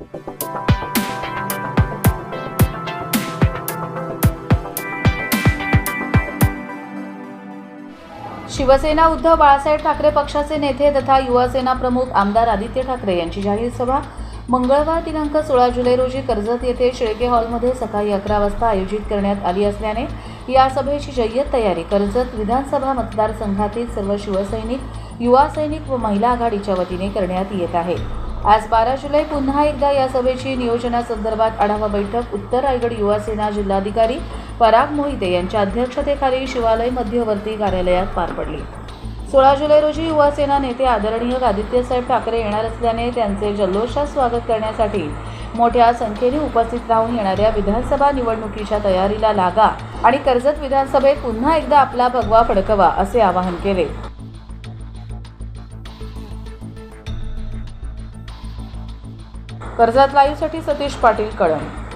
शिवसेना उद्धव बाळासाहेब ठाकरे पक्षाचे नेते तथा युवासेना प्रमुख आमदार आदित्य ठाकरे यांची जाहीर सभा. मंगळवार दिनांक सोळा जुलै रोजी कर्जत येथे शेळके हॉलमध्ये सकाळी अकरा वाजता आयोजित करण्यात आली असल्याने या सभेची जय्यत तयारी. कर्जत विधानसभा मतदारसंघातील सर्व शिवसैनिक युवा सैनिक व महिला आघाडीच्या वतीने करण्यात येत आहे. आज बारा जुलै पुन्हा एकदा या सभेची नियोजनासंदर्भात आढावा बैठक. उत्तर रायगड युवा सेना जिल्हाधिकारी पराग मोहिते यांच्या अध्यक्षतेखाली शिवालय मध्यवर्ती कार्यालयात पार पडली. सोळा जुलै रोजी युवा सेना नेते आदरणीय आदित्यसाहेब ठाकरे येणार असल्याने त्यांचे जल्लोषात स्वागत करण्यासाठी मोठ्या संख्येने उपस्थित राहून येणाऱ्या विधानसभा निवडणुकीच्या तयारीला लागा आणि कर्जत विधानसभेत पुन्हा एकदा आपला भगवा फडकवा असे आवाहन केले. कर्जात लाईव्हसाठी सतीश पाटील कळम